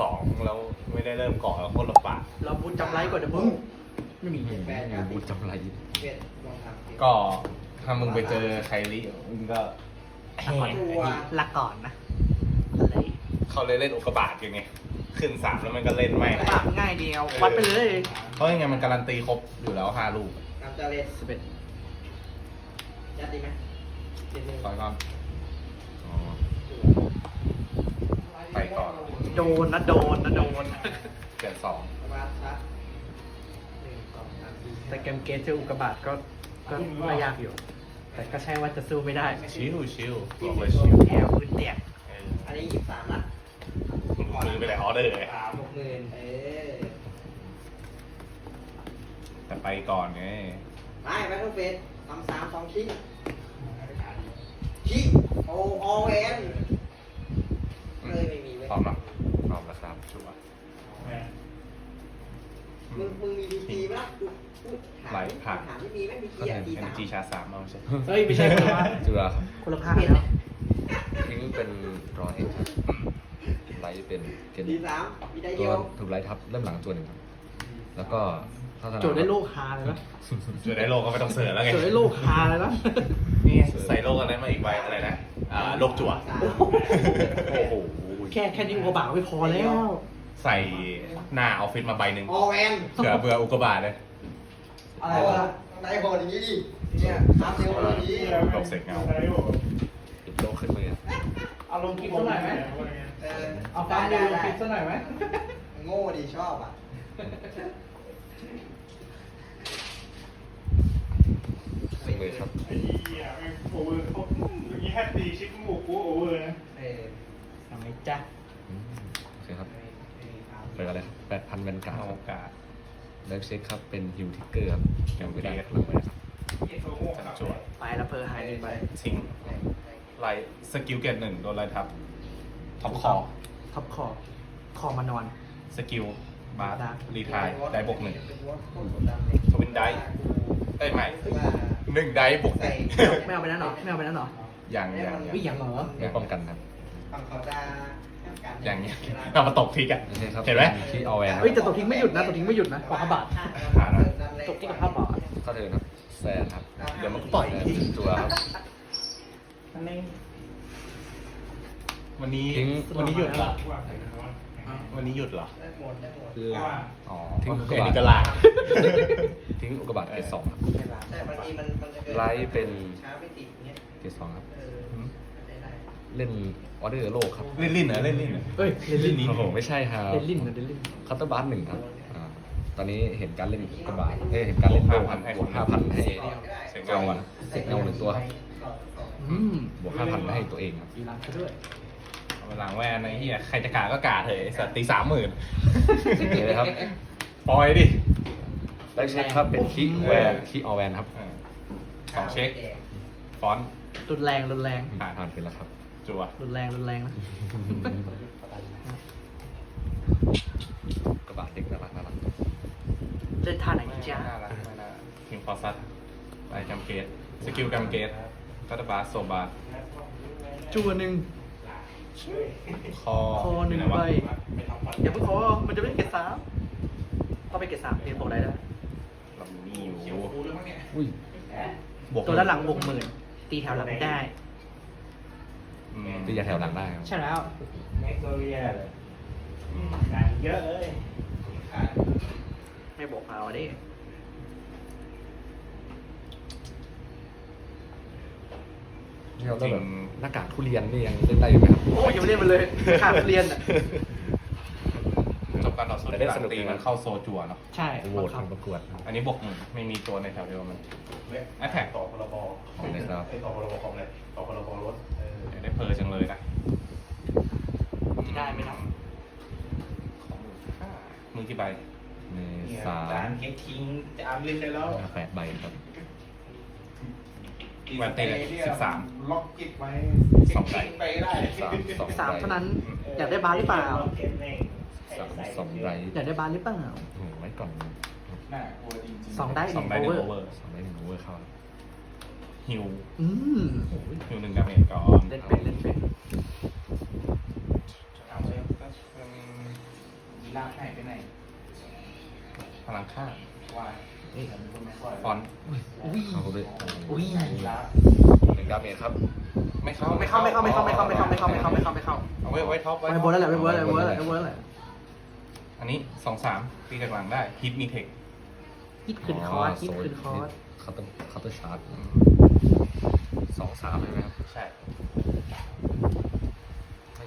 สองแล้วไม่ได้เริ่มก่อนแล้วโคตรลำบากเราบูทจำไรก่อนเดี๋ยวมึงไม่มีแปดการบูทจำไรเวทลองทำก็ถ้ามึงไปเจอไคลิมึงก็ละก่อนละก่อนนะอะไรเขาเลยเล่นอุกกาบาตกันไงขึ้นสามแล้วมันก็เล่นไม่ปากง่ายเดียววัดไปเลยเพราะยังไงมันการันตีครบอยู่แล้วห้าลูกน้ำจาเลสสิบเอ็ดยัดดีไหมเจ็ดหนึ่งก่อนก่อน อ๋อ ไปก่อนโดนนะโดนนะโดนเกิดสองประมาณสักหนึ่งสองสามสี่แต่เกมเกมเจออุกกาบาตก็ก็ไม่ยากอยู่ แต่ก็ใช่ว่าจะสู้ไม่ได้ชิวชิวบอกเลยชิวแอลพื้นเตียงเอออันนี้ยี่สิบสามละมึงมือไปไหนออเดอร์เลยสามหกหมื่นเออแต่ไปก่อนไงไม่ไม่ต้องเฟสทำสามสองชิ้นชิ้นโอโอเวนเลยไม่มีเว้ย พร้อมหรอ พร้อมแล้วครับ ชัวร์ มึงมึงมีดีจีไหมล่ะกูกูถาม ไหลผ่านถามที่มีไหมมีจีอะจีเอ็นสามจีชาร์จสามเอาไม่ใช่เฮ้ยไม่ใช่คนละจุฬาครับคนละภาคแล้วทิ้งเป็นรอเองครับไลท์เป็นเกนจีสามมีได้เดีตัยววถูกไลท์ทับเริ่มหลังตัวหนึ่งครับแล้วก็พัฒนาโจทย์ได้โลกฮาเลยนะจุดได้โลกก็ไม่ต้องเสือแล้วไงโจทย์ได้โลกฮาเลยนะนี่ไงใส่โลกอะไรมาอีกใบอะไรนะอ่าโลกจั่วสามโอ้โหแค่แค่นี้อุกกาบาตไม่พอแล้ว ใส่หน้าออฟฟิศมาใบหนึ่งโอเวนเผื่อเบื่ออุกกาบาตเลย อะไรวะนายโหดอย่างนี้ดิเนี่ยทำเร็วอย่างนี้ตกเสร็จเงาติดโลกขึ้นมือครับเอาลงคลิปสักหน่อยไหมเออเอาฟังดูลงคลิปสักหน่อยไหมโง่ดีชอบอะขึ้นมือครับไอ้เหี้ยแม่งโอเวอร์เขาเมื่อกี้แค่ตีชิปหมูกูโอเวอร์นะ เออ ทำไมจ๊ะ อืมโอเคครับเปิดอะไรครับแปดพันแวนการ์ด เอา ครับ โอกาส เลิฟเช็คครับเป็นฮิวทิกเกอร์ครับยังไม่ได้หลังไว้ครับจั่วไปแล้วเพอหายหนึ่งไปทิ้งไลท์สกิลเกตหนึ่งโดนไลท์ทับท็อปคอท็อปคอคอมานอน สกิลบาร์รีทายได้บวกหนึ่งทวินไดฟ์เอ้ยไม่หนึ่งได้บวกหนึ่งไม่เอาไปนั้นหรอไม่เอาไปนั้นหรออย่างอย่างวิ่งอย่างเหรอไม่ป้องกันครับฝั่งเขาจะ อย่างอย่างเอามาตกทิกอะไม่ใช่ครับเห็นไหม ที่ออแวนครับเฮ้ยแต่ตกทิ้งไม่หยุดนะตกทิ้งไม่หยุดนะกว่าบาทตกที่กับภาพบาทเข้าเทิร์นครับแซนครับ เดี๋ยวมันก็ปล่อยแซนจัวครับวันนี้ทิ้ง วันนี้หยุดเหรอว่าใส่กันว่าวันนี้หยุดเหรอได้หมดได้หมดคืออ๋อทิ้ทิ้งงอุอุกกกากาบาบาตตทิ้งอุกกาบาตเกรดสองครับแต่บางทีมันมันจะเกิดไลท์เป็นช้าไม่ติดเงี้ยเกรดสองครับ เออได้ได้ เล่นออเดอร์โลกครับเล่นลิ้นเหรอเล่นลิ้นเหรอเฮ้ยเดนลินโอ้โหไม่ใช่ครับเดนลินนะเดนลิน คัตเตอร์บาร์หนึ่งครับอ่าตอนนี้เห็นการเล่นอุกกาบาตเอ้ยเห็นการเล่นโลกครับบวกห้าพันให้เสียงเงาเงาอะเสกเงาหนึ่งตัวครับอืมบวกห้าพันให้ตัวเองครับ อีรันซะด้วย เอามาหลังแว่นไอ้เหี้ยใครจะกาก็กาเถอะไอ้สัตว์ตีสามหมื่นนี่เลยครับ ปล่อยดิได้เช็คครับเป็นคีย์แวนคีย์ออแวนครับเออสองเช็คฟอนต์รุนแรงรุนแรง ผ่านผ่านไปแล้วครับ จัวรุนแรงรุนแรงนะกระบาดเด็กน่ารักน่ารักเล่นท่าไหนจ้าน่ารักไม่น่าคิงฟอร์ซัสไปกัมเกตสกิลกัมเกตกัตบาสโซบาจัวหนึ่งคอคอหนึ่งยู่ไวะใบอย่าเพิ่งคอมันจะไม่ได้เกรดสามพอไปเกรดสามเรียนบอกได้แล้วเรามีอยู่อุ้ยบวกตัวด้านหลังบวกหมื่นตีแถวหลังได้อืม ตียาแถวหลังได้ครับ ใช่แล้ว แม็กโซเรียเลยงานเยอะเลยไม่บอกเอาดินี่เราเล่นแบบหน้ากากทุเรียนนี่ยังเล่นได้อยู่ไหมครับ โอ้ยยังไม่เล่นมันเลยขาดเรียนอะจบการต่อสู้แต่ได้สนุกตีดีนะมันเข้าโซจัวเนาะใช่โหวบัตงคับประกวด อันนี้บวกหนึ่งไม่มีตัวในแถวเดียวมันแอตแทกต่อพรบของนะครับไอ้ต่อพรบคอมเลยต่อพรบรถ เออได้เพอร์จังเลยนะได้ไหมนะของห้ามือกี่ใบในเนี่ยสาจามนเค้กทิ้งจานเล่นได้แล้วแปดใบครับแวนเต้สิบสาม ล็อกกิดไว้สองใบไปได้สามสองสามใบเท่านั้น อยากได้บาร์หรือเปล่าสามสองไรอยากได้บาร์หรือเปล่าโอ้โหไว้ก่อนน่ากลัวจริงๆ สองได้สองใบหนึ่งโอเวอร์สองใบหนึ่งโอเวอร์เข้าครับ ฮิวอืมฮิวหนึ่งดาเมจก่อนเล่นเป็นเล่นเป็นเอาเลยลากให้ไปไหนพลังข้างวายฟอนต์เข้าด้วยอุ้ยหนึ่งดาเมจครับ ไม่เข้าไม่เข้าไม่เข้าไม่เข้าไม่เข้าไม่เข้าไม่เข้าไม่เข้าไม่เข้าไม่เข้าเอาไว้ไว้ท็อปไว้ไม่บนแล้วแหละไม่บนแล้วไม่บนแล้วไม่บนแล้วอันนี้สองสามตีจากหลังได้ฮิตมีเทคฮิตขึ้นคอร์สฮิตขึ้นคอร์สเขาต้องเขาต้องชาร์จ สองสามเลยไหมครับ ใช่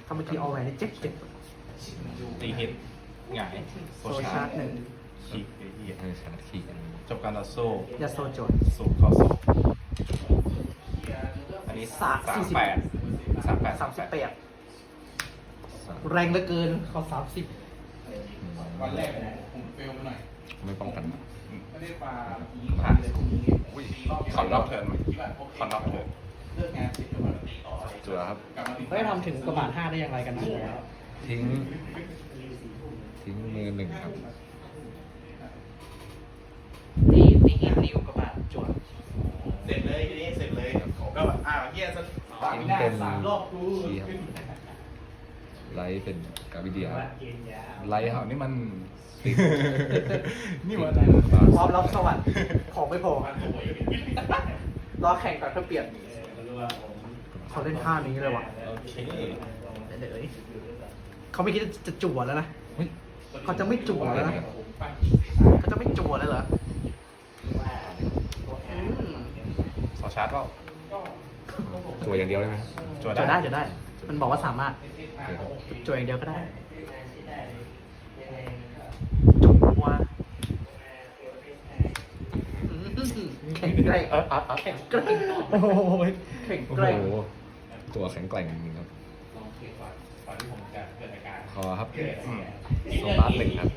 ถ้าเมื่อกี้เอาแหวนนี่เจ็บเจ็บตีฮิตหงายโซชาร์จหนึ่งขีดไอ้เหี้ยให้ชาร์จขี้กันจบการต่อสู้ยาโซโจนสูบเข้าสูบอันนี้สามสามสี่สิบแปดสามแปดสามสิบแปดสามแรงเหลือเกินเขาสามสิบวันแรกผมเฟลไปหน่อย ไม่ป้องกันไม่ได้ปลาผ่าน อุ้ยขอนรอบเทิร์นไหมขอนรอบเทิร์นจัวครับ เฮ้ยทำถึงกระบาดห้าได้อย่างไรกันนะทิ้ง ทิ้งมือหนึ่งครับตีตีฮิตนิวกระบาดจวนเสร็จเลยทีนี้เสร็จเลย ก็แบบอ้าวเฮียสักทิ้งเป็นสามรอบกูขี้ครับ ไลท์เป็นกาวิเดียครับไลท์คอ้ารัวบนี่มัน นี่มันพร้อมรับสวัสดิ์ของไม่พอรอแข่งก่อนเพื่อเปลี่ยนเขาเล่นท่านี้เลยว่ะโอเคเดี๋ยวเขาไม่คิดจะจั่วแล้วนะเฮ้ยเขาจะไม่จั่วแล้วนะเขาจะไม่จั่วเลยเหรออืมขอชาร์จเปล่า จัวอย่างเดียวได้ไหมครับจวดจั่วได้ได้จั่วได้ มันบอกว่าสามารถโอเคครับจั่วอย่างเดียวก็ได้จั่วอืมแข็งแกร่งแข็งแกร่งโอ้โหแข็งโอ้แกร่งโหตัวแข็งแกร่งจริงๆครับคอครับอืมโซบาสหนึ่งครับ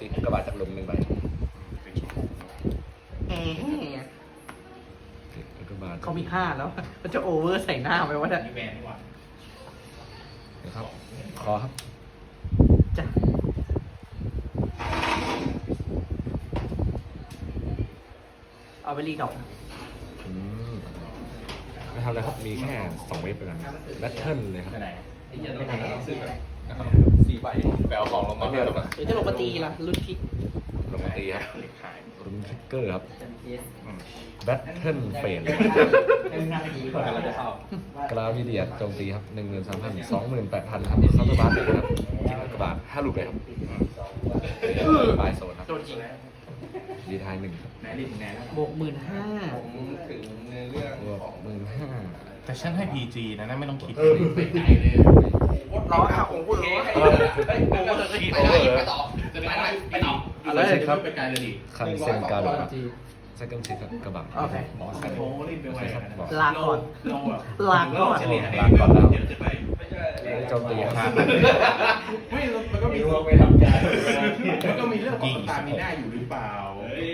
ติดกระบาดจากลมหนึ่งใบแหมติดกระ บาดเขามีห้าแล้วมันจะโอเวอร์ใส่หน้าไหมวะเนี่ยนะครับคอครับจ้ะเอาไปรีดอกอืมไม่ทำอะไรครับ มีแค่สองเวฟไปกันแบทเทิลเลยครับสี่ใบแปลของลงมาเพื่อนหรือจะลงมาตีล่ะรุ่นพิกลงมาตีครับขาย รุนทริกเกอร์ครับอืมแบทเทิลเฟนกราวิเดียโจมตีครับหนึ่งหมื่นสามพันสองหมื่นแปดพันครับคาร์บาสเลยครับทิ้งกระบาดห้าลูกเลยครับบายโซนครับโดนจริงดีทายหนึ่งครับบวกหมื่นห้าบวกหมื่นห้าแต่ฉันให้ PG นะนะไม่ต้องคิดร้อยค่ะผมพูดเลยว่าคิดโอเวอร์ อะไรครับคันเซนการ์ดครับเซคันด์ซิครับกระบะโอเคบอสกันโอเคครับบอกลาก่อนลาก่อนโอ้ลาก่อนแล้วโจมตีห้าพันไม่มันก็มีไปทำงานมันก็มีเรื่องของตามีหน้าอยู่หรือเปล่าเฮ้ย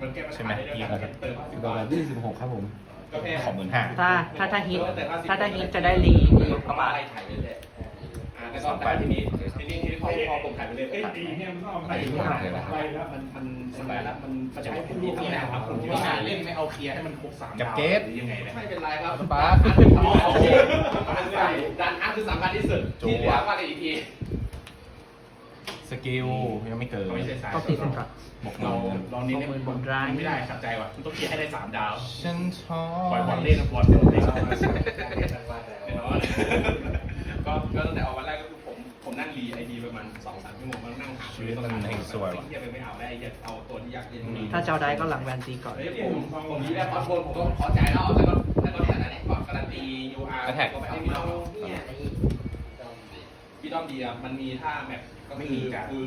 มันแก้ปัญใช่หาไหมได้ยี่แล้วสิบเติมกระบะยี่สิบหกครับผมก็แค่ของหมื่นห้าถ้าถ้าถ้าฮิตถ้าถ้าฮิตจะได้รีรีกระบาด แล้วก็แต่ทีนี้ทีนี้ทีนี้พอพอผมถ่ายไปเลยเอ้ยดีเนี่ยมันต้องเอาไปไปแล้วมันมันสบายแล้วมันมันจะให้ผมรู้ที่ไหนครับผมที่เล่นไม่เอาเคลียร์ให้มันครบสามดาวหรือยังไงเนี่ยไม่เป็นไรครับสปาร์ดันอัพคือสำคัญที่สุดที่เหลือว่ากันอีกทีสกิลยังไม่เกินไม่ใช่สายต้องตีเส้นก่อนบวกหเรานึ่งเราเน้นบนร้ายไม่ได้ขัดใจว่ะมันต้องเคลียร์ให้ได้สามดาวฉันชอปล่อยบอลบเล่นบอลเล่น ก็ก็ตั้งแต่ออกวันแรกก็คือผมผมนั่งรีไอดีประมาณสองสามชั่วโมงมันนั่งหาที่ไม่เอาได้อยากเอาตัวที่อยากเล่นถ้าเจ้าได้ก็หลังแวนตีก่อนเฮ้ยผมผมผมนี้ได้พอดบนผมก็พอใจแล้วแล้วก็แล้วก็แต่ละเนี่ยก็การันตี UR ก็แบบไม่มีต้องพี่ต้องดีอะมันมีท่าแมปก็คือคือ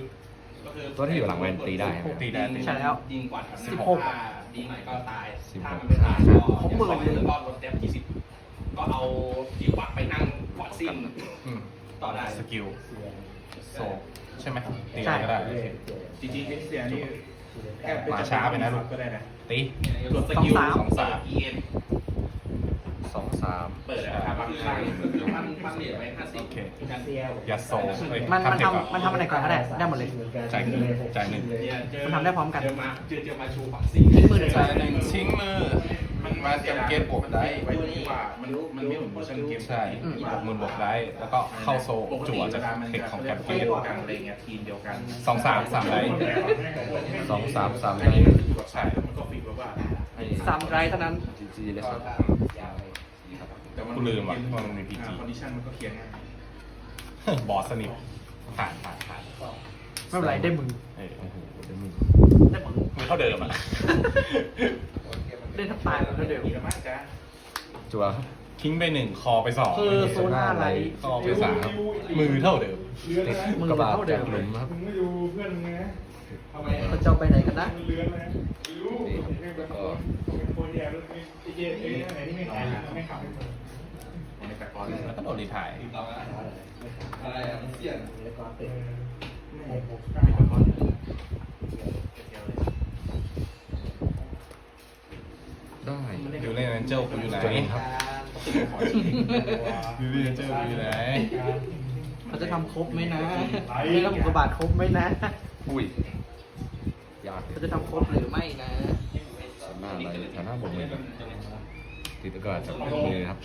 ก็คือตัวที่อยู่หลังแวนตีได้ไหมครับตีได้ตีใช่แล้วยิงกว่าสิบหกดีหน่อยก็ตายสิบหกถ้ามันไม่ตายก็หกหมื่นแล้วก็ลดแต้มที่สิบก็เอาดีกว่าไปนั่งกอด ซิ่งอืมต่อได้สกิลโซใช่ไหมตีใช่ก็ได้จริงๆเอ็กเซียนี่มาช้าไปนะลูกก็ได้นะตีกดสกิลสองสามสามเอ็นสองสามเปิดนะครับบางครั้งคือมันมันเหรียญไว้ห้าสิบโอเคกันยัดโซเอ้ยมันมันเทคก่อทำมันทำอะไรก่อนก็ได้ได้หมดเลยจ่ายหนึ่งจ่ายหนึ่งเนี่ยเจอมันทำได้พร้อมกันเจอมาเจอเจอมาชูฝั่งสี่มือหนึ่งจ่ายหนึ่งทิ้งมือ มันมาจำเกตบวกได้ไว้ตรงที่ว่ามันมันไม่เหมือนเวอร์ชันเกมใช่บวกหมื่นบวกได้ แล้วก็เข้าโซจั่วจากเทคของแคปเกตกันอะไรเงี้ยทีมเดียวกันสองสามสามไรสองสามสามอันไลนี้ท์คือแบบใช่มันก็ฟีลแบบว่าให้สามไรเท่านั้นจีจีเลยครับแต่มันกูลืมว่ะว่ามันมีพีจีคอนดิชันมันก็เคลียร์ง่ายบอสสนิทผ่านผ่านผ่านไม่เป็นไรได้มึงเออโอ้โหได้มึงได้มึงมือเท่าเดิมอะ เล่นทับตายเหมือนเดิมดีมากจ้าจัวครับทิ้งไปหนึ่งคอไปสองคือโซน่าไรคอไปสามมือเท่าเดิมเด็กมือกระบาดเท่าเดิจากมหลุมครับมึงไม่ดูเพื่อนมึงนะทำไมมันจะเอาไปไหนกันนะมันเลื้อนนะไม่รู้เป็นคนเป็นคนแย่แล้วไอ้เจ๊ไอ้ไหนที่ไม่ขายไม่ขับไม่เปิดในแปดร้อยแล้วก็โดนรีไทายอะไรอะเสียนหกหกเก้า ได้ยูเล่นแอนเจลกูอยู่ไหนตัวเองครับยูเล่นแอนเจลกูอยู่ไหนเขาจะทำครบไหมนะไม่ต้องกระบาดครบไหมนะ อุ้ยยากเลเขายจะทำครบหรือไม่นะฐานหน้าอะไรฐานหน้าบวกมือติดกระดาษจากมือครับ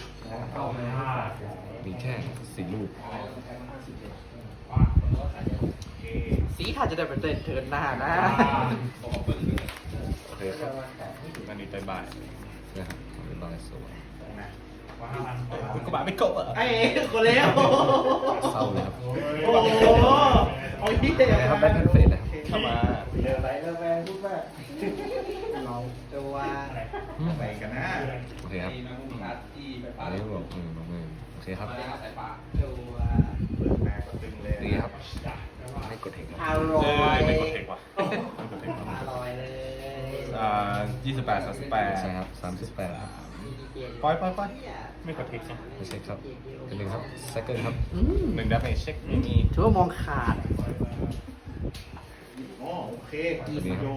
มีแค่สี่ลูกสีถ้าจะได้เป็นเดินเทิร์นหน้านะโอเคครับ อันนี้ไปบ่ายนะครับเป็นลายสวยคุณกระบะไม่กบอะไอ้คนแล้วเศร้าเลยครับโอ้โหเอาที่เดียนะครับแบทเทิลเฟสนะครับเข้ามาเดี๋ยวไรแล้วแม่พูดว่าเราจะว่าอืมไปกันนะโอเคครับอันนี้บวกมือบวกมือโอเคครับจะว่าเปิดมาก็ตึงเลยดีครับไม่กดเห็นครับอร่อเออยไม่กดเทคว่ะ ยี่สิบแปดสามสิบแปดใช่ครับสามสิบแปดครับปล่อยปล่อยปล่อยไม่กดเทคไม่ใช่ครับ เป็นหนึ่งครับไซเคิลครับอืมหนึ่งดับเบิลเช็คไม่มีถือว่ามองขาดอ๋อโอเคตัวนี้ครับดู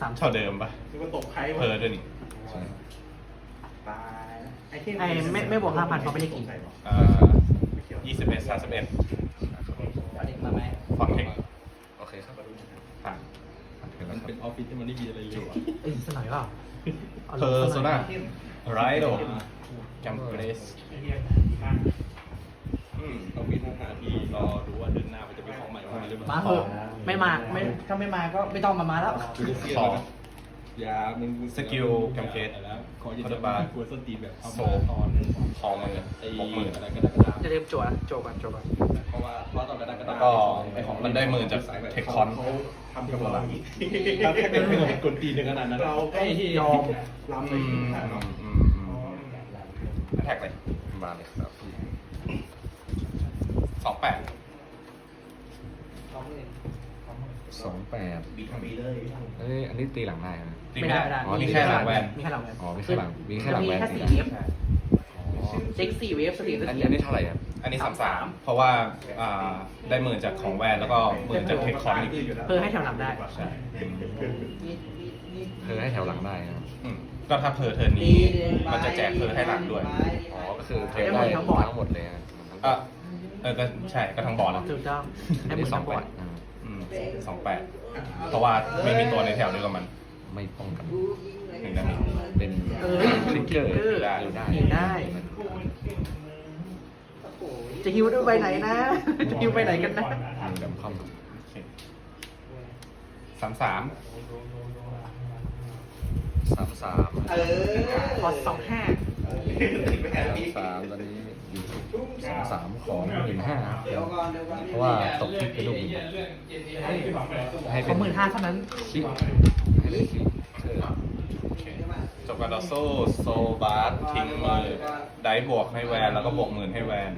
สามเท่าเดิมปะนึกว่าตกใครเพวะอด้วยนี่ใช่ครับตายไอ้เทไอ้ไม่ไม่บวกห้าพันเขาไม่ได้กินอ่ายี่สิบเอ็ดสามสิบเอ็ดเด็กมาไหม ฟังเทค โอเคครับ ผ่าน เห็นแล้วครับเป็นออฟฟิศที่มันไม่มีอะไรเลยเอ้ยสกหน่อยเปล่าาเพอร์โซนาสักหอยไรโดแกมเกรสต้องมีท่าทางที่รอดูว่าเดือนหน้ามันจะมีของใหม่มาหรือเปมาล่าเถอะไม่มาไม่ถ้าไม่มาก็ไม่ต้องมามาแล้ว สอง อย่ามึงสกิลแกมเกตแล้วขออย่าคอร์จะดมาบาร์ควรส้นตีนแบบเอาโซมาตอนคอมือไอ้หกหมื่นอะไรก็ได้ก็ตามจะเริ่มโจวนะโจวกันโจวกันเพราะว่าเพราะตอนกระดาษกระแล้ดาวษก็มันได้หมื่นจากเทคคอนทำกับเราถ้าเป็นไม่กดตีนในขนาดนั้นเราก็ยอมลำอืเลยมเนาะอืมอืมแท็กเลยมาเลยครับสองแปดสอง แปดบีทำบีเลยอันนี้อันนี้ตีหลังได้นะตีไม่ไม่ได้ได้ไม่ได้อ๋อนี่แค่หลังแวน มีแค่หลังแวนอ๋อมีแค่หลังมีแค่หลังแวนมีแค่ตีสี่ได้เวฟอ๋อเช็คสี่เวฟสตรีมสอันตรีนี้อันนี้เท่าไหร่ครับอันนี้สามสามเพราะว่าอ่าได้หมื่นจากของแวนแล้วก็หมื่นจากเทคคอนอีกเพื่อให้แถวหลังได้ใช่เธอให้แถวหลังได้นะครับอืมก็ถ้าเพอเทิร์นนี้ มันจะแจกเพอให้หลังด้วยอ๋อก็คือเธอได้ทั้งหมดเลยนะเออเออก็ใช่ก็ทั้งบอร์ดนะถูกต้องอัให้นหมนี้ดสอทั้งงบแปอร์ดดอ่าอืม สองแปดเพราะว่าไม่มีตัวในแถวเดียวกับมันไม่ป้องกันหนึ่งดาเมจเป็นเออทริกเกอร์ทริกเกอร์ได้ได้ยิงได้จะฮิวด้วยไปไหนนะ จะฮิวไปไหนกันนะหนึ่งดำคอมโอเคสามสามสามสามเออพอสองห้าสามสามตอนนี้อยู่ สองสามของหมื่นห้าครับเดี๋ยวก่อนเดี๋ยวก่อนเพราะว่าตกทิกไปลูกหนึ่งให้ขเป็อนหมื่นห้าเท่านั้นคลิกให้เป็นคลิกเกอร์โอเคจบการต่อสู้โซบาร์ทิ้งมือได้บวกให้แวนแล้วก็บวกหมื่นให้แวน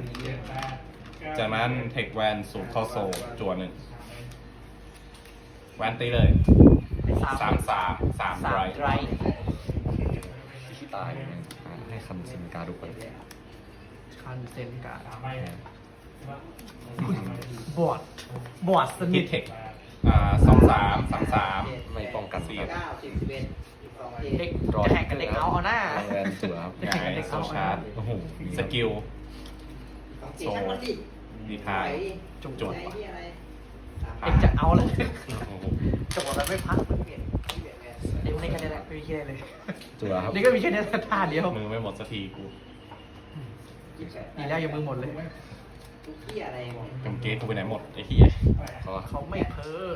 จากนั้นเทคแวนสูบเข้าโซจวนหนึ่งแวนตีเลยสามสามสามสามไรไร ที่ขี้ตายเนี่ยอ่าให้คันซินการุกไป คันเซนการ์ดบอดบอดสนิฮิทตเทคอ่าสองสามสามสามไม่ป้องกันครับเก้าสิบสิบเอ็ดสิบสองสิบเด็กจะแข่งกันเด็กเอาเอาหน้าแวนจั่วครับจะแข่งกันเด็กโซเอาเอาหชาน้าร์จโอ้โหสกิลเจ็ดชั้นมันดิดีทายจุกจวดไอ้ที่อะไรเด็กจะเอาเลยโอ้โหจบแล้วไม่พักมันเปลี่ยนเดี๋ยวไม่ได้แค่นี้แหละไม่มีแค่นี้เลยจัวครับนี่ก็มีแค่นี้ท่าเดียวมือไม่หมดสักทีกู ดีแล้วยังมือหมดเลยทุกที่อะไรหมดกำเกตกูไปไหนหมดไอ้เหี้ยก็เขาไม่เพ้อ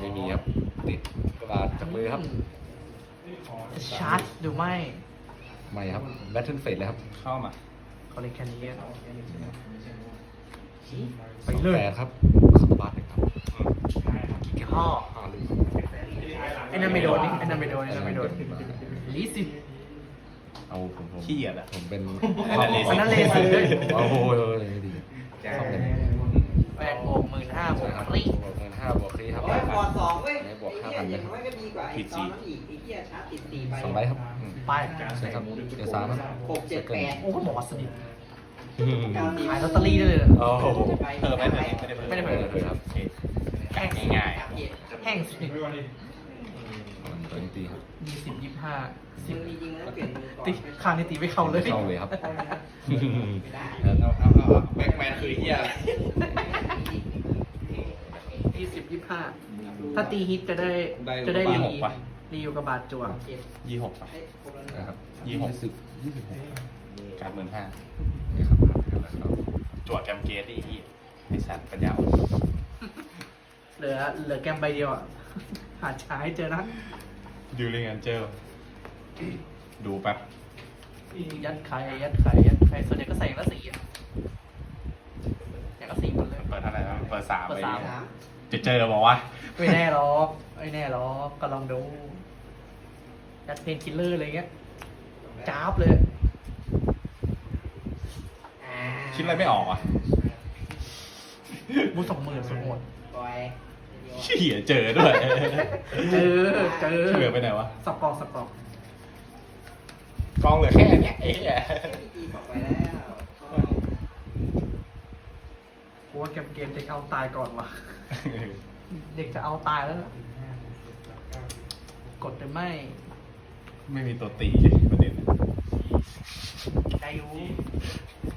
ไม่มีครับติดกระบาดจากมือครับจะชาร์จหรือไม่ไม่ครับแบทเทิลเฟสเลยครับเข้ามาเขาเล่นแค่นี้ไปไปเลยแปดครับคาร์บาสหนึ่งครับกี่ข้อห้าลูกไอ้นั่นไม่โดนนี่ไอ้นั่นไม่โดนไอ้นั่นไม่โดนลีสิ เอาผมผมขี้เกียจอะ ผมเป็นอันนั้นเลเซอร์อันนั้นเลเซอร์โอ้โหดีแปดบวกหมื่นห้าบวกครับรีบวกเงินห้าบวกครีครับ โอ้ยบอดสองเว้ยไม่บวกไอ้ห้าเหี้พัยนอเลยครับย่างน้อยก็ดีกว่าไอ้ตอนนั้นอีกไอ้เหี้ยชาร์จติดสี่ใบสองใบครับอืมไปใช่ครับเดี๋ยวสามครับหกเจ็ดแปดโอ้ก็บอกว่าสนิทอืมขายลอตเตอรี่ได้เลยโอ้โหเธอไหมเธอไม่ได้ไม่ได้เผเผลลออเลยครับโอเคแข่งง่ายๆอะแห้งสิไม่วันนี้ ตัวนี้ตีครับยี่สิบยี่ห้าสิมึบงจริงๆมันต้องเปลี่ยนมือก่อนตีข้างนี้ตีไม่เข้าเลยเข้าเลยครับไม่ได้เอาเอาเอาแบ็กแมนคือเหี้ยยี่สิบยี่ห้าถ้าตีฮิตจะได้ได้จะได้ลูรีกบาศก์หกปะรีอยู่กับบาทจั่วเจ็ดยี่หกป่ะให้ครบแล้วนะนะครับยี่หกสิบยี่สิบหกการหมื่นห้านี่ครับแล้วก็จวดแกมเกตไอ้เหี้ยไอ้สัตว์ปัญญาอ่อนเหลือเหลือแกมใบเดียวอะหาช้าให้เจอนะ ดิวลิงแอนเจลดูแป๊บยัดไข่ยัดไข่ยัดไข่ส่วนใหญ่ก็ใส่อย่างละสีอะอย่างละสีหมดเลยเปิดเท่าไหร่นะเปิดสามเปิดไปสามสามจะเจอบอกว่าไม่แน่หรอกไม่แน่หรอกก็ลองดูยัดเพนคิลเลอร์อะไรเงี้ยจ้าบเลยอ่าคิดอะไรไม่ออกอะมูสองหมื่นสมหมดปล่อย เชี่ยเจอด้วยเจอเจอเหลือไปไหนวะสปอกสปอกกองเหลือแค่เนี้ยไอ้เหี้ยพี่ตีบอกไปแล้วกูว่าเกมเกมเด็กเอาตายก่อนว่ะ เด็กจะเอาตายแล้วนะกดหรือไม่ไม่มีตัวตีประเด็นได้อยู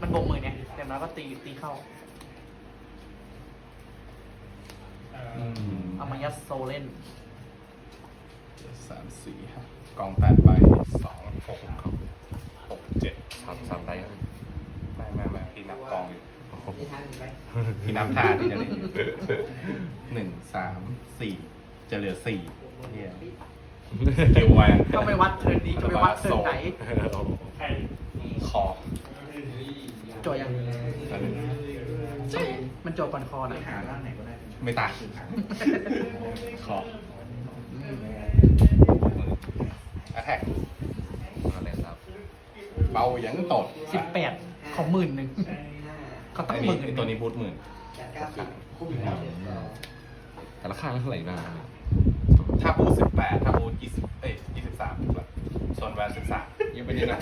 มันบวกมือเนี่ยแต่แล้วก็ตีตีเข้า อืม เอามายัดโซเล่นสามสี่ห้ากองแปดใบสองหกหกเจ็ดสามสามไรครับไม่ไม่ไม่พี่นับกองอยู่นี่ทันไหมพี่นับท่าที่จะเล่นอยู่หนึ่งสามสี่จะเหลือสี่เฮียสกิลแวนก็ไม่วัดเทิร์นนี้ก็ไม่วัดเทิร์นไหนใครคอโจทย์ยังอันนี้มันโจทย์ก่อนคอนะไม่ตายคอแท็กอะไรครับเบายังตดสิบแปดของหมื่นหนึ่งห้าเขาตั้ไอ้งหนี่มื่นไอ้ตัวนี้บูทหมื่นแปดเก้าสิบแต่ละข้างเท่าไหร่บ้างถ้าบูทสิบแปดถ้าบูทยี่สิบเอ้ยยี่สิบสามถูกป่ะ ส่วนแวนสิบสามยังไม่ได้นะ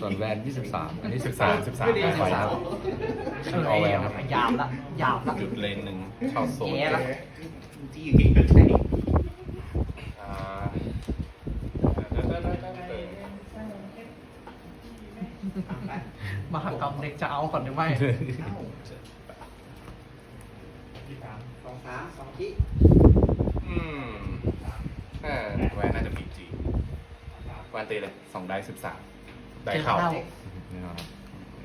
ส่วนแวน23 อันนี้สิบสามสิบสามไม่ได้ไฟสาม13เออเอาแวนครับหยาบละหยาบละจุดเลนหนึ่งเข้าโซนแย่ละที่เก่งกันใช่อ่ามหากรรมเด็กจะเอาก่อนหรือไม่สองสามสองที่อืมเออแวนน่าจะพีจีแวนตีเลยสองได้สิบสามได้เข้าเจ็ดเข้านี่นะครับ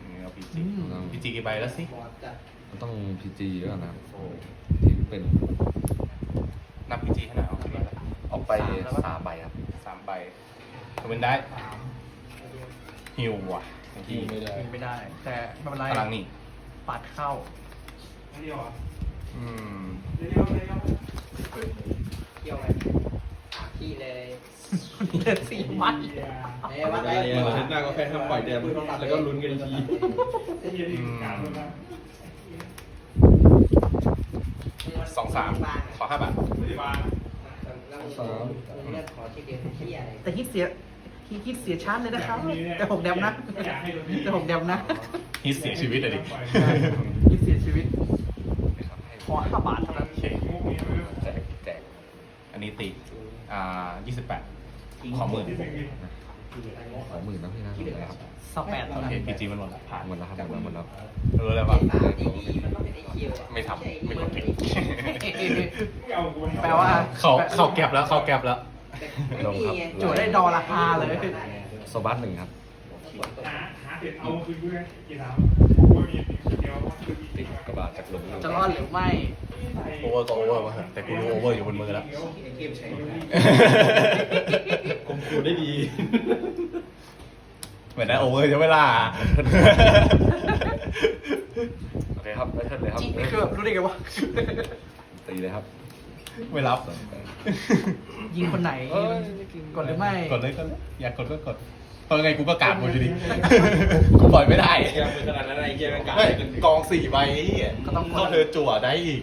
นี่เอาพีอืจีมพีจีกี่ใบแล้วสิบอดจัดมันต้องพีจีเยอะนะครับที่เป็นนับพีจีให้หน่อยเอากี่ใบแล้วออกไปสามใบครับสามใบทวินได้ฮิวว่ะทีไม่ได้ไม่ได้ แต่ไม่เป็นไรพลังนี่ปัดเข้าเดียวอะอืมเดียวเดียวเกี่ยวอะไรสามที่เลย เหลือสี่บเอ้ยวัดไอาทิตย์หน้าก็แค่ห้ามปล่อยแดมแล้วก็ลุ้นกันอีกทีสองสามขอห้าบาทสี่บาทแล้วเลือกขอเช็คเกมที่อะไรแต่ฮิตเสียฮิตฮิตเสียชาร์จเลยนะครับแต่หกแดมนะแต่หกแดมนะฮิตเสียชีวิตเลยดิฮิตเสียชีวิตขอห้าบาทเท่านั้นเคมุกนี้มันแจกแจกอันนี้ตีอ่ายี่สิบแปด ขอหมื่นที่สิ่งนี้ขอหมื่นนะพี่นะนะครับสองแปดโอเท่านั้นเคพีจีมันหมดละผ่านหมดแล้วครับหมดแล้วหมดแล้วเออแล้วเกป่ะมสามดีดีมันต้องเป็นไอ้คิวไม่ทำไม่กดเทคไม่เอากูแปลว่าเขาเขาแก็บแล้วเขาแก็บแล้วลงครับโจทย์ได้ดอละห้าเลยโซบัสหนึ่งครับหาหา เสร็จเอาคืนด้วยกี่สามผมว่ามีเดียวคือมีติดกระบาดจากลงจะรอดหรือไม่โอเวอร์ก็โอเวอร์มาเถอะแต่กูรู้โอเวอร์อยู่บนมือแล้วเกมใช้คมคูได้ดีเหมือนได้โอเวอร์ใช่ไหมล่ะโอเคครับไม่เทิร์นเลยครับจริงคือแบบรู้ได้ไงวะตีเลยครับ ไม่รับ ยิงคนไหนเอ้ยกดหรือไม่ กดเลยกดเลยอยากกดก็กดเพ ราะยังไงกูก็กาดหมดอยู่ดีกูปล่อยไม่ได้ยังเป็นขนาดนั้นไอ้เหี้ยแม่งกาไม่กองสี่ใบไอ้เหี้ยก็ต้องกดเข้าเธอจั่วได้อีก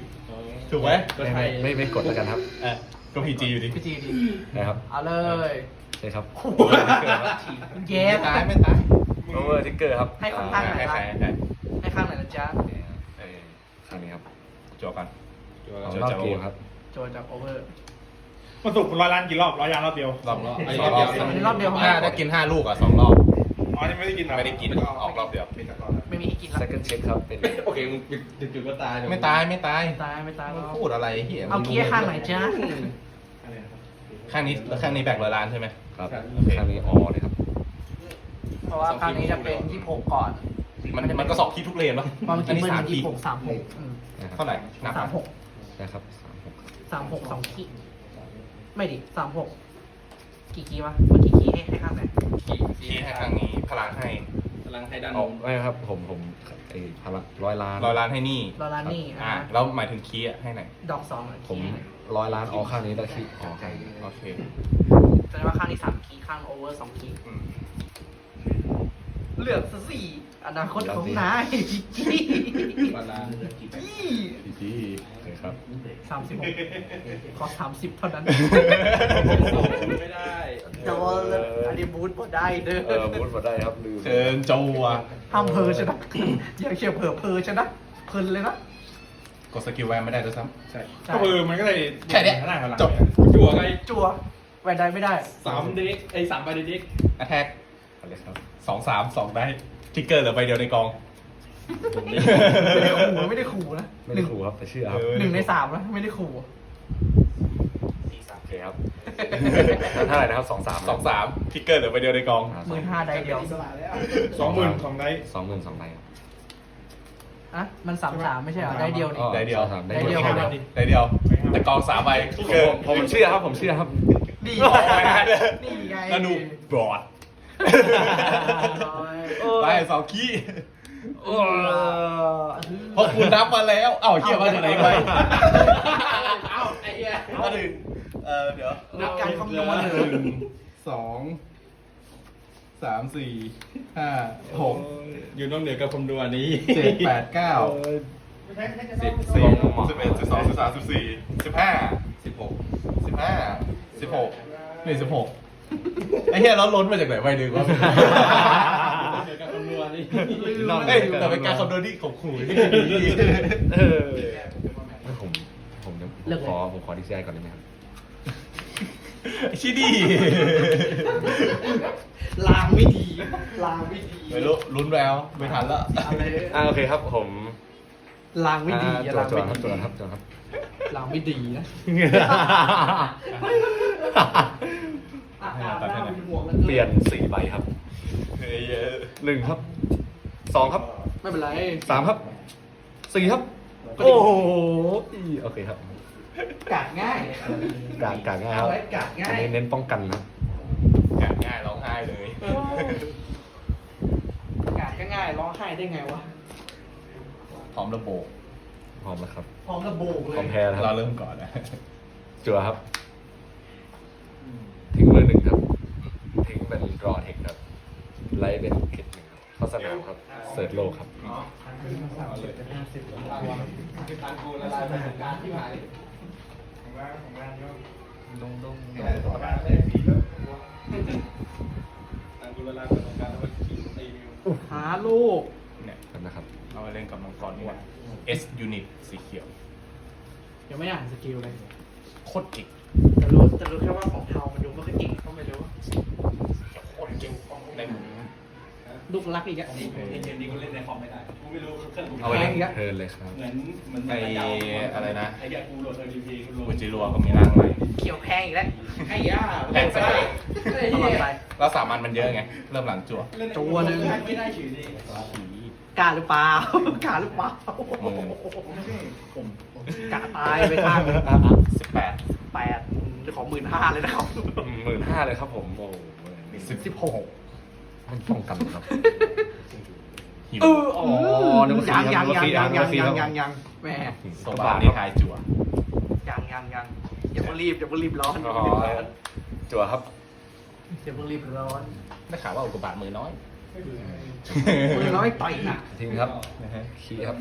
ถูกไหมไม่ไม่ไม่ไม่กดแล้วกันครับเออก็พีจีอยู่ดีพี่จีดีนะครับเอาเลยใช่ครับเย้ไม่ตายไม่ตายโอเวอร์ทิกเกอร์ครับให้ข้างๆหน่อยให้ใครให้ใครให้ข้างไหนนะจ๊ะเออข้างนี้ครับจั่วกันของรอบเกมครับโจทย์จากโอเวอร์ มาสุกร้อยล้านกี่รอบร้อยล้านรอบเดียวรอบรอบไอ้สองรอบเดียวอันนี้รอบเดียว ถ้าได้กินห้าลูกอะสองรอบ อ๋อนี่ไม่ได้กินเหรอไม่ได้กิน ออกรอบเดียว ไม่มีให้กินแล้ว second check ครับเป็นโอเคมึงจุดๆก็ตายไม่ตายไม่ตาย ตายไม่ตายแล้วพูดอะไรเหี้ยเอาเกียร์ข้างไหนจ๊ะข้างนี้ข้างนี้แบกร้อยล้านใช่ไหมครับข้างนี้ออเลยครับ เพราะว่าข้างนี้จะเป็นยี่หกก่อน มันมันก็สอบคีย์ทุกเลนปะบางอัทีนนี้มันสามยี่คีย์หกสามหกนะครับเท่าไหร่นับสามหกนะครับสามหกครับสามหกสองขีด ไม่ดิสามหกกี่ขีดวะเมื่อกี้ขีดให้ให้ข้างไหนคีย์ให้ข้างนี้พลังให้พลังให้ด้านออกไม่ครับ ผมผมไอ้พลังร้อยล้าน ร้อยล้านให้นี่ลอรานี่อ่าอะแล้วหมายถึงคีย์อะให้ไหนดอกสองอะผมขีดร้อยล้านออกข้างนี้แล้วคิดออกข้างนี้โอเคแสดงว่าข้างนี้สามขีดข้างโอเวอร์สองขีดอืมเลือกซะสี่ อนาคตของนายจี้พลังจี้ดีดีโอเคครับ สามสิบหกขอสามสิบเท่านั้นไม่ได้แต่ว่าอันนี้บูทบ่ได้เด้อเออบูทมาได้ครับลืมเชิญจัวห้ามเพอใช่ไหมอย่าเขียวเผลอเพอใช่ไหมเพลินเลยนะ กดสกิลแวนไม่ได้ด้วยซ้ใช่ ก็คือมันก็เลยำแค่เนี้ยได้พลังจบจั่วไงจั่วแวนได้ไม่ได้ สามเด็กไอ้สามใบเด็กอ t แทกเอาเลยครับสองสามสองได้ทิกเกอร์เหลือใบเดียวในกองไม่ได้ขู่นะไม่ได้ขู่นะไม่หได้นึ่งขู่ครับแต่เชื่อครับเออหนึ่งในสามนะไม่ได้ขู่โอเคครับเท่าไหร่นะครับสองสามสองสามทิกเกอร์เหลือใบเดียวในกองหมื่นห้าได้เดียวสองหมื่นสองได้สองหมื่นสองใบครับอะมันสามสามไม่ใช่เหรอได้เดียวนี่อ๋อได้เดียวสามได้ได้เดีเดียยววได้เดียว แต่กองสามใบทิกเกอร์ผมผมเชื่อครับผมเชื่อครับนี่โอ้ยนี่ไงแล้วดูบรอดเออ ไปสองขี้เออเพราะคุณนับมาแล้ว เอ้าเฮียมาจากไหนไปเอ้าไอ้เหี้ยมาถึงเออเดี๋ยวนักการคำนวณหเลยนึ่งสองสามสี่ห้าหกอยู่นอกเหนือกับคำนวณนี้เจ็ดแปดเก้าสิบสี่สิบเอ็ดสิบสองสิบสามสิบสี่สิบห้าสิบหกสิบห้าสิบหกนี่สิบหก ไอ้เหี้ยแล้วล้นมาจากไหนไปดึงวะเหนือกับคำนวณนี้เอ้ยแต่เป็นการคำนวณที่ของขู่ที่ดีเออผมผมจะผมขอผมขอดีซีไอก่อนได้ไหมครับชิดีลางไม่ดีลางไม่ดีไม่รู้ลุ้นแววไม่ทันละอะไรอ่าโอเคครับผมลางไม่ดีอ่าอย่าจวลาดงจวไม่ดครับดีจวดครับจวด ครับลางไม่ดีนะเปลี่ยนสี่ใบครับเฮ้ยเยอะหนึ่งครับสองครับไม่เป็นไรสามครับสี่ครับ โอ้โหโอเคครับกาดง่ายกาดกาดง่ายครับเอาไว้กาดง่าย อันนี้เน้นป้องกันนะงานง่ายร้องไห้เลย กาดก็ง่ายร้องไห้ได้ไงวะพร้อมระโบกพร้อมแล้วครับพร้อมระโบกเลพร้อมยแพ้แล้วคเรารับเริ่มก่อนนะจัวครับ สนามครับเซิร์ชโลกครับเอาเลยการกูละลายประสบการณ์ที่ผ่านของร้านของร้านก็ดงดงประมาณได้สี่แล้วทางกุลลาประสบการณ์แล้วก็คิวตีนิวหาลูกเนี่ยนะครับเรามาเล่นกับมังกรอ้วน S unit สีเขียว ยังไม่อ่านสกิลเลยโคตรเก่งแต่รู้แต่รู้แค่ว่าของเทามันดูไม่ค่อยเก่งเข้าไม่รู้โคตรเก่งในหมู่ ลูกรักอีกอะไอ้เกมนี้กูเล่นในคอมไม่ได้กูไม่รู้เครื่องกูเอาไว้เทิร์นเลยครับ เหมือนเหมือนไออะไรนะ ไอ้เหี้ยกูโหลดเออดีพีกูโหลอุดจิรัวก็มีร่างใหม่เขียวแพงอีกแล้วไอ้ย่าแพงสักตลอดไปแล้วสามันมันเยอะไง เริ่มหลังจั่วตัวหนึ่งไม่ได้ฉือดิกล้าหรือเปล่ากล้าหรือเปล่ามือกล้าตายไปข้างหนึ่งสิบแปดแปดของหมื่นห้าเลยนะครับหมื่นห้าเลยครับผม โอ้โหสิบสิบหก มันป้องกันครับหิว เอออ๋อนึกว่ายังฟรียังนึกว่ายังฟรียังนึกว่าฟรียังครับยังยังแม่โซบานี่ทายจั่วยังยังยังอย่าเพิ่งรีบอย่าเพิ่งรีบร้อนอ๋อจั่วครับอย่าเพิ่งรีบร้อนได้ข่าวว่าอุกกาบาตมือน้อยมือน้อยต่อยหนักทิ้งครับคีย์ครับ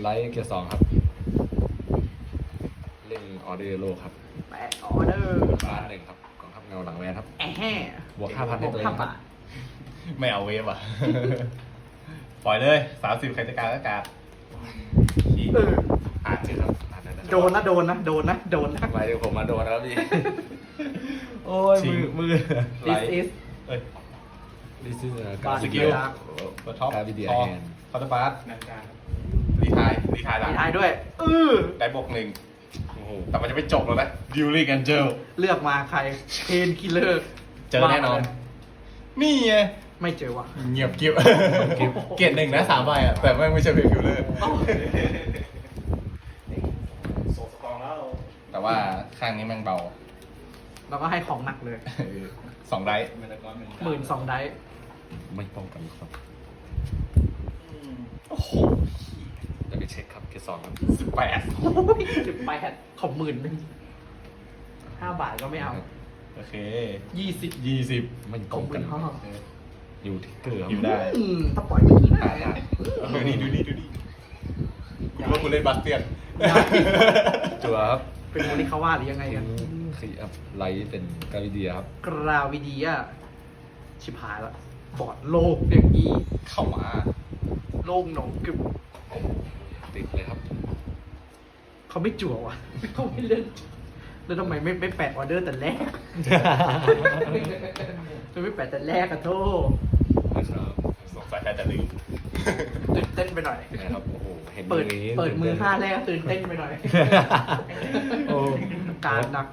ไลท์เกียร์สองครับ เล่นออเดอร์โลครับแปดออเดอร์บ้านหนึ่งครับกองทัพเงาหลังแวนครับ แอะแห่บวก5,000ให้ตัวเองครับบวก5,000 ไม่เอาเวฟอะ ปล่อยเลยสามสิบใครจะการก็การขี้เออ อ่านเจชื่ออครับอ่านได้นะโดนนะโดนนะโดนนะโดนนะ หมายถึงผมมาโดนแล้วพี่ โอ้ย มือ มือไล this ท์ is เอ้ย This is a บาสสกิล Dark ตัวท็อปการ์ดวิดีโอพอแฮนด์ คอร์ตบาร์นันการรีทายรีทายหลังมีท้ายด้วยเออได้บวกหนึ่ง โอ้โห แต่มันจะไม่จบแล้วนะดิวลี่กันเจล เลือกมาใครเพนคิลเลอร์เจอแน่นอน นี่ไง ไม่เจอว่ะเงียบกิ๊บเกรดหนึ่งนะสามใบอะ แต่แม่งไม่ใช่เพลคิวเลอร์โซสตองแล้วแต่ว่าข้างนี้แม่งเบาเราก็ให้ของหนักเลยสองไดร์เมตากอนหนึ่งหมื่นสองได้ไม่ป้องกันครับโอ้โหจะไปเช็คครับเกียร์สองครับสิบแปดสิบแปดของหมื่นหนึ่งห้าบาทก็ไม่เอา โอเคยี่สิบยี่สิบไม่ขป้อองงหกัมื่นนห้า อยู่ที่เกลืออยู่ได้อืมถ้าปล่อยเมื่อกี้อ่าได้ดูนี่ดูนี่ดูนี่คุณว่าคุณเล่นบาสเตียนจั่วครับเป็นโมนิคาว่าหรือยังไงกันคีย์ครับไลท์เป็นการวิเดียครับกราวิดีอะชิบหายละบอดโลกอย่างนี้เข้ามาโลกหนองกึบติดเลยครับ เขาไม่จั่ววะเขาไม่เล่น แล้วทำไมไม่ไม่แปะออเดอร์แต่แรก ทำไมไม่แปะแต่แรกอะโทษนะครับสงสัยแค่จะลืมตื่นเต้นไปหน่อย นะครับโอ้โหเห็นเปิดอย่างนี้เปิดมือห้าแรกตื่นเต้นไปหน่อยโอ้การหนัก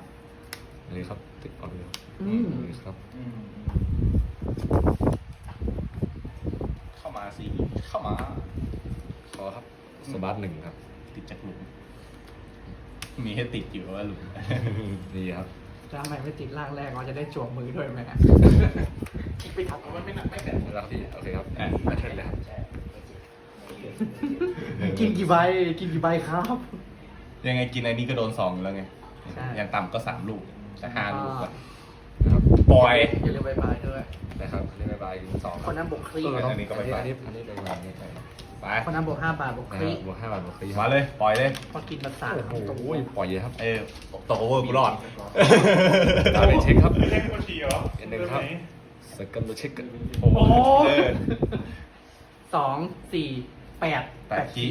นี่ครับ ติดออเดอร์อืมนี่ครับ เข้ามาสิเข้ามาขอครับสบัสหนึ่งครับ ติดจากหลุม มีให้ติดอยู่ว่าหลุมนี่ครับแล้วทำไมไม่ติดล่างแรกเราจะได้จั่วมือด้วยไหมคิดไปทันมันไม่หนักไม่แปะแล้วพี่โอเคครับอะแบทเทิลเลยครับกินกี่ใบ กินกี่ใบครับ ยังไงกินอันนี้ก็โดนสองอยู่แล้วไงใช่ยังต่ำก็สามลูกแต่ห้าลูกอะนะครับปล่อย อย่าลืมใบใบด้วย นะครับนี่บายบายสองคนนั้นบวกครีเอออันนี้ก็ไม่ไปอันนี้อันนี้เป็นแบบนี้ ไปนะไปคนนั้นบวกห้าบาทบวกคครีรับบวกห้าบาทบวกฟรีมาเลย ปล่อยเลย พอกินมาสามโอ้โหปล่อยเลยครับ เออตกโอเวอร์กูรอดดาเมจเช็คครับเล่นคนเดียวอันหนึ่งครับสกันเช็คกันโอ้โหโอ้โหเออสองสี่แปดแปดขี้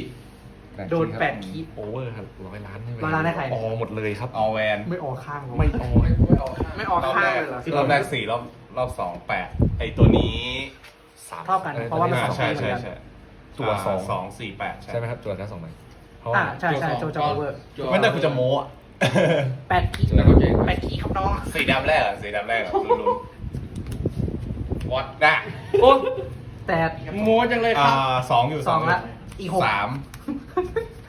โดนแปดคีโอเวอร์ครับร้อยล้านให้ร้อยล้านให้ใครอ๋อหมดเลยครับเอาแวนไม่ออกข้างหรอไม่ออกไม่ออกข้างเลยเหรอรอบแรกสี่รอบรอบสองแปดไอตัวนี้สามเท่ากันเพราะว่ามันอ่าสองใช่เหมืใช่อนกันใช่ ตัวสองาสองสี่แปดใช่ไหมครับตัวแค่สองใบเพราะอ่าว่าใช่ใช่โจโจเวอร์ไม่ได้กูจะโม้อะแปดคีแปดคีครับน้องสีดำแรกอะสีดำแรกอะลุ้นๆวัดนะโอ้แต่โม้จังเลยคอ่ารับสองอยู่สองยู่ละ อีกหกสาม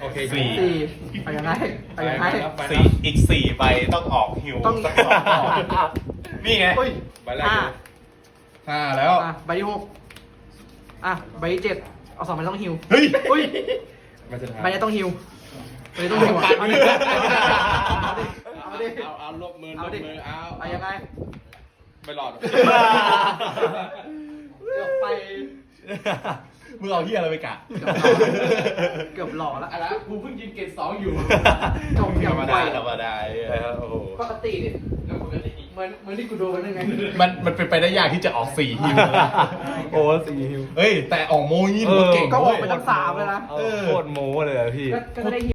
โอเคสี่ สี่ไปยังไงไปยังไงสี่อีกสี่ใบต้องออกฮิวต้อง สักสองรอบนี่ไงเฮ้ยใบแรกห้าเลยห้าแล้ว อะใบที่หกอะใบที่เจ็ด เอาสองใบต้องฮิวเฮ้ยเฮ้ยใบสุดท้ายใบนี้ต้องฮิวใบนี้ต้องฮิวอะเอาดิเอาดิเอาดิเอาเอาลบมือลเอาบดิมือเอาไปยังไงไม่หลอด เกือบไป มึงเอาเฮียอะไรไปกะ เกือบหล่อแล้ว อะไรกูเพิ่งกินเกรดสองอยู่ จบอธย่ารงรมไวดาธรรมดาใช่ครับโอ้โห ปกติดิ เหมือนเหมือนที่กูโดนนั่นไงมันมันเป็นไปได้ยากที่จะออกสี่ฮิวโอ้สี่ฮิวเฮ้ยแต่ออกโมยี่มันก็เก่งก็ออกเว้ยไปตั้งสามเลยนะ เออโคตรโม้เลยอะพี่ ก็ก็ได้ฮิว